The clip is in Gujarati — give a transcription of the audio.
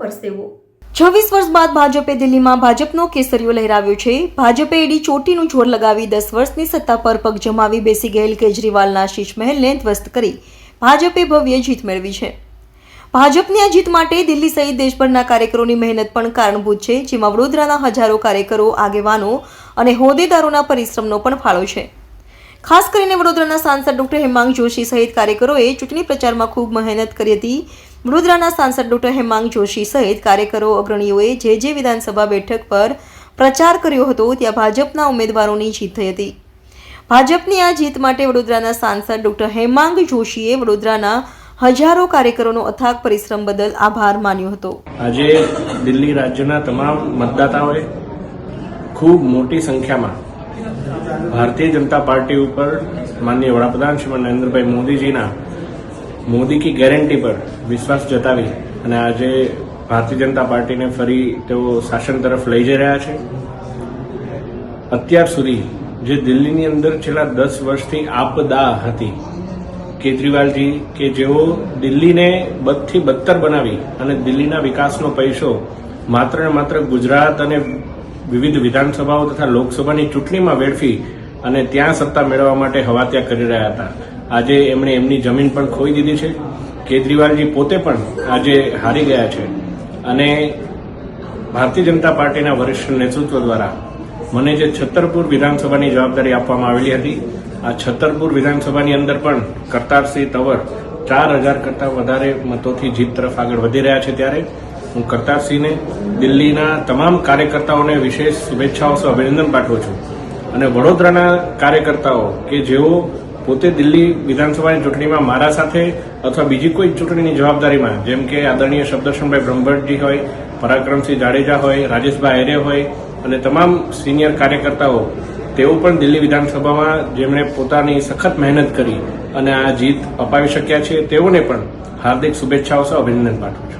પરસેવો છવ્વીસ વર્ષ બાદ ભાજપે દિલ્હીમાં ભાજપનો કેસરીઓ લહેરાવ્યો છે. ભાજપે એડી ચોટીનું જોર લગાવી દસ વર્ષની સત્તા પર પગ જમાવી બેસી ગયેલ કેજરીવાલના શીશમહેલને ધ્વસ્ત કરી. ભાજપે ભવ્ય જીત મેળવી છે. ભાજપની આ જીત માટે દિલ્હી સહિત દેશભરના કાર્યકરોની મહેનત પણ કારણભૂત છે, જેમાં વડોદરાના હજારો કાર્યકરો, આગેવાનો અને હોદ્દેદારોના પરિશ્રમનો પણ ફાળો છે. ખાસ કરીને વડોદરાના સાંસદ ડોક્ટર હેમાંગ જોશી સહિત કાર્યકરોએ ચૂંટણી પ્રચારમાં ખૂબ મહેનત કરી હતી. વડોદરાના સાંસદ ડોક્ટર હેમાંગ જોશી સહિત કાર્યકરો, અગ્રણીઓએ જે જે વિધાનસભા બેઠક પર પ્રચાર કર્યો હતો, ત્યાં ભાજપના ઉમેદવારોની જીત થઈ હતી. ભાજપની આ જીત માટે વડોદરાના સાંસદ ડોક્ટર હેમાંગ જોશીએ વડોદરાના હજારો કાર્યકરોનો અથાગ પરિશ્રમ બદલ આભાર માન્યો હતો. આજે દિલ્હી રાજ્યના તમામ મતદાતાઓએ ખૂબ મોટી સંખ્યામાં ભારતીય જનતા પાર્ટી ઉપર માનનીય વડાપ્રધાન શ્રી નરેન્દ્રભાઈ મોદીજીના મોદી કી ગેરંટી પર વિશ્વાસ જતાવી અને આજે ભારતીય જનતા પાર્ટીને ફરી તેઓ શાસન તરફ લઈ જઈ રહ્યા છે. અત્યાર સુધી જે દિલ્હીની અંદર છેલ્લા દસ વર્ષથી આપદા હતી, કેજરીવાલજી કે જેઓ દિલ્હીને બદથી બદતર બનાવી અને દિલ્હીના વિકાસનો પૈસો માત્ર ને માત્ર ગુજરાત અને વિવિધ વિધાનસભાઓ તથા લોકસભાની ચૂંટણીમાં વેડફી અને ત્યાં સત્તા મેળવવા માટે હવાત્યા કરી રહ્યા હતા. આજે એમણે એમની જમીન પણ ખોઈ દીધી છે. કેજરીવાલજી પોતે પણ આજે હારી ગયા છે. અને ભારતીય જનતા પાર્ટીના વરિષ્ઠ નેતૃત્વ દ્વારા મને જે છત્તરપુર વિધાનસભાની જવાબદારી આપવામાં આવેલી હતી, આ છત્તરપુર વિધાનસભાની અંદર પણ કરતારસિંહ તવર ચાર હજાર કરતાં વધારે મતોથી જીત તરફ આગળ વધી રહ્યા છે ત્યારે હું કરતારસિંહને દિલ્હીના તમામ કાર્યકર્તાઓને વિશેષ શુભેચ્છાઓ અભિનંદન પાઠવું છું. અને વડોદરાના કાર્યકર્તાઓ કે જેઓ પોતે દિલ્હી વિધાનસભાની ચૂંટણીમાં મારા સાથે અથવા બીજી કોઈ ચૂંટણીની જવાબદારીમાં, જેમ કે આદરણીય શબ્દર્શનભાઈ બ્રહ્મભટ્ટજી હોય, પરાક્રમસિંહ જાડેજા હોય, રાજેશભાઈ આર્ય હોય, અને તમામ સિનિયર કાર્યકર્તાઓ, તેઓ પણ દિલ્હી વિધાનસભામાં જેમણે પોતાની સખત મહેનત કરી અને આ જીત અપાવી શક્યા છે, તેઓને પણ હાર્દિક શુભેચ્છાઓ સહ અભિનંદન પાઠવું છું.